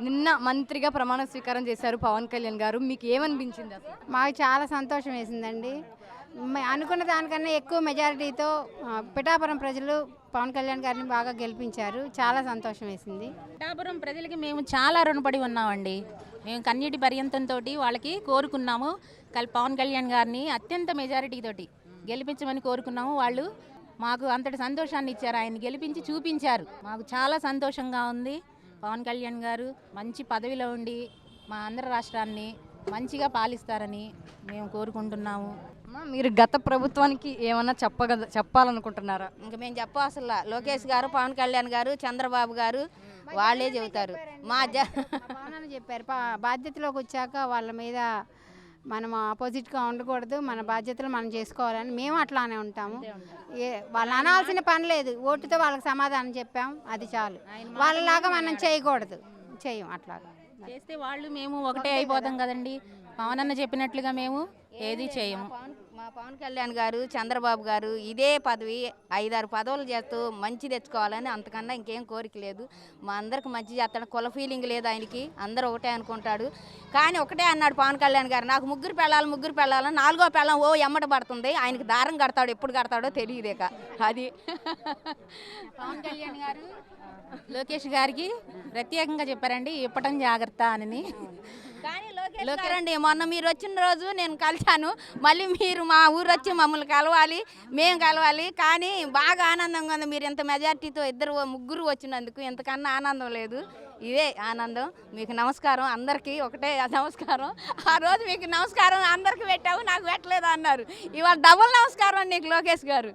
నిన్న మంత్రిగా ప్రమాణ స్వీకారం చేశారు పవన్ కళ్యాణ్ గారు. మీకు ఏమనిపించింది అసలు? మాకు చాలా సంతోషం వేసిందండి. మ- అనుకున్న దానికన్నా ఎక్కువ మెజారిటీతో ఆ, పిఠాపురం ప్రజలు పవన్ కళ్యాణ్ గారిని బాగా గెలిపించారు. చాలా సంతోషం వేసింది. పిఠాపురం ప్రజలకి మేము చాలా రుణపడి ఉన్నామండి. మేము కన్నీటి పర్యంతంతో వాళ్ళకి కోరుకున్నాము. కల్ పవన్ కళ్యాణ్ గారిని అత్యంత మెజారిటీ తోటి గెలిపించమని కోరుకున్నాము. వాళ్ళు మాకు అంతటి సంతోషాన్ని ఇచ్చారు. ఆయన గెలిపించి చూపించారు. మాకు చాలా సంతోషంగా ఉంది. పవన్ కళ్యాణ్ గారు మంచి పదవిలో ఉండి మా ఆంధ్ర రాష్ట్రాన్ని మంచిగా పాలిస్తారని మేము కోరుకుంటున్నాము. అమ్మా, మీరు గత ప్రభుత్వానికి ఏమన్నా చెప్పగ చెప్పాలనుకుంటున్నారా? ఇంక మేము చెప్పవసలా లోకేష్ గారు పవన్ కళ్యాణ్ గారు చంద్రబాబు గారు వాళ్ళే చెబుతారు. మా చెప్పారు. పా- బాధ్యతలోకి వచ్చాక వాళ్ళ మీద మనం ఆపోజిట్గా ఉండకూడదు మన బాధ్యతలు మనం చేసుకోవాలని మేము అట్లానే ఉంటాము. ఏ వాళ్ళు అనాల్సిన పని లేదు. ఓటుతో వాళ్ళకి సమాధానం చెప్పాం అది చాలు. వాళ్ళలాగా మనం చేయకూడదు. చేయం అట్లాగా. చేస్తే వాళ్ళు మేము ఒకటే అయిపోతాం కదండి. పవన్ అన్న చెప్పినట్లుగా మేము ఏది చేయము. పవన్ కళ్యాణ్ గారు చంద్రబాబు గారు ఇదే పదవి ఐదారు పదవులు చేస్తూ మంచి తెచ్చుకోవాలని అంతకన్నా ఇంకేం కోరిక లేదు. మా అందరికి మంచి చేస్తాడు. కుల ఫీలింగ్ లేదు ఆయనకి. అందరూ ఒకటే అనుకుంటాడు. కానీ ఒకటే అన్నాడు పవన్ కళ్యాణ్ గారు నాకు ముగ్గురు పెళ్ళాలి ముగ్గురు పెళ్ళాలి నాలుగో పెళ్ళం ఓ ఎమ్మట పడుతుంది. ఆయనకి దారం కడతాడు ఎప్పుడు కడతాడో తెలియదేక అది. పవన్ కళ్యాణ్ గారు లోకేష్ గారికి ప్రత్యేకంగా చెప్పారండి ఇప్పటం జాగ్రత్త అని. లోకేష్ గారండి మొన్న మీరు వచ్చిన రోజు నేను కలిశాను. మళ్ళీ మీరు మా ఊరు వచ్చి మమ్మల్ని కలవాలి మేము కలవాలి. కానీ బాగా ఆనందంగా ఉంది. మీరు ఇంత మెజార్టీతో ఇద్దరు ముగ్గురు వచ్చినందుకు ఇంతకన్నా ఆనందం లేదు. ఇదే ఆనందం. మీకు నమస్కారం. అందరికీ ఒకటే నమస్కారం. ఆ రోజు మీకు నమస్కారం అందరికీ పెట్టావు నాకు పెట్టలేదు అన్నారు. ఇవాళ డబుల్ నమస్కారం నీకు లోకేష్ గారు.